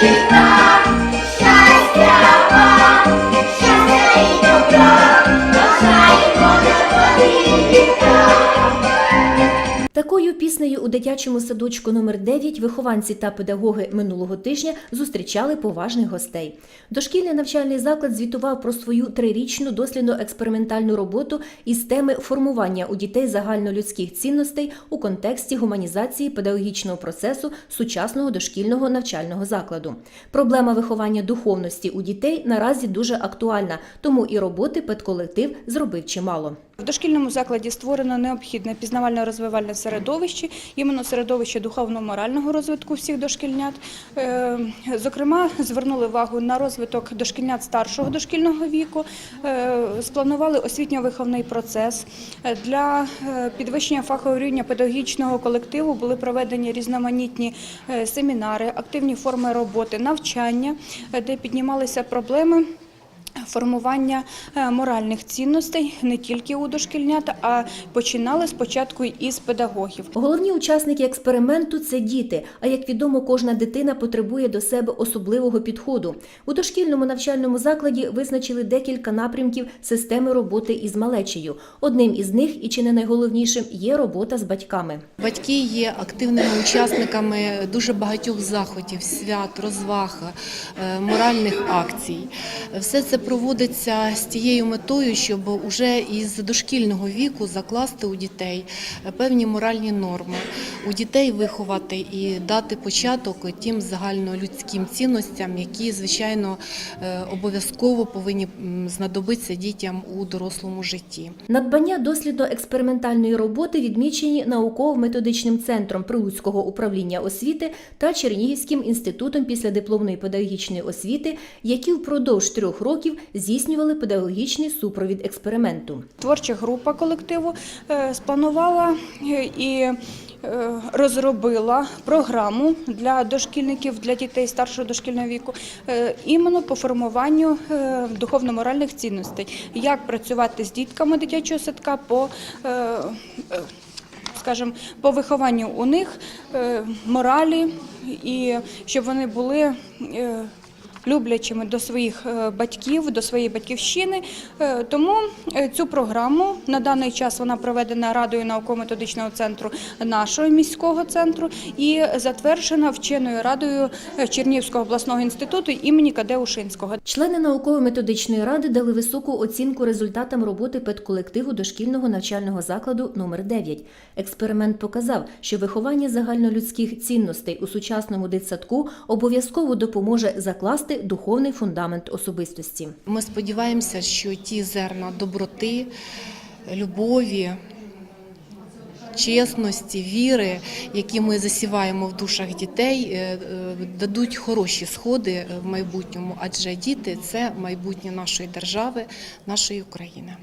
Thank you. У дитячому садочку номер 9 вихованці та педагоги минулого тижня зустрічали поважних гостей. Дошкільний навчальний заклад звітував про свою трирічну дослідно-експериментальну роботу із теми формування у дітей загальнолюдських цінностей у контексті гуманізації педагогічного процесу сучасного дошкільного навчального закладу. Проблема виховання духовності у дітей наразі дуже актуальна, тому і роботи педколектив зробив чимало. В дошкільному закладі створено необхідне пізнавально-розвивальне середовище, іменно середовище духовно-морального розвитку всіх дошкільнят. Е, Зокрема, звернули увагу на розвиток дошкільнят старшого дошкільного віку, е, спланували освітньо-виховний процес. Е, Для підвищення фахового рівня педагогічного колективу були проведені різноманітні семінари, активні форми роботи, навчання, де піднімалися проблеми формування е, моральних цінностей не тільки у дошкільнят, а починали спочатку із педагогів. Головні учасники експерименту це діти. А як відомо, кожна дитина потребує до себе особливого підходу. У дошкільному навчальному закладі визначили декілька напрямків системи роботи із малечею. Одним із них, і чи не найголовнішим, є робота з батьками. Батьки є активними учасниками дуже багатьох заходів, свят, розваг, е, моральних акцій. Все це проводиться з тією метою, щоб уже із дошкільного віку закласти у дітей певні моральні норми, у дітей виховати і дати початок тим загальнолюдським цінностям, які, звичайно, е, обов'язково повинні знадобитися дітям у дорослому житті. Надбання дослідно-експериментальної роботи відмічені науково-методичним центром Прилуцького управління освіти та Чернігівським інститутом післядипломної педагогічної освіти, які впродовж трьох років здійснювали педагогічний супровід експерименту. Творча група колективу е, спланувала е, і е, розробила програму для дошкільників, для дітей старшого дошкільного віку, іменно по формуванню духовно-моральних цінностей, як працювати з дітками дитячого садка по скажімо, по вихованню у них моралі і щоб вони були люблячими до своїх е, батьків, до своєї батьківщини. Е, Тому е, цю програму на даний час вона проведена радою науково-методичного центру нашого міського центру і затверджена вченою радою Чернігівського обласного інституту імені КД Ушинського. Члени науково-методичної ради дали високу оцінку результатам роботи педколективу дошкільного навчального закладу номер 9 Експеримент показав, що виховання загальнолюдських цінностей у сучасному дитсадку обов'язково допоможе закласти духовний фундамент особистості. Ми сподіваємося, що ті зерна доброти, любові, чесності, віри, які ми засіваємо в душах дітей, е, е, дадуть хороші сходи в майбутньому, адже діти це майбутнє нашої держави, нашої України.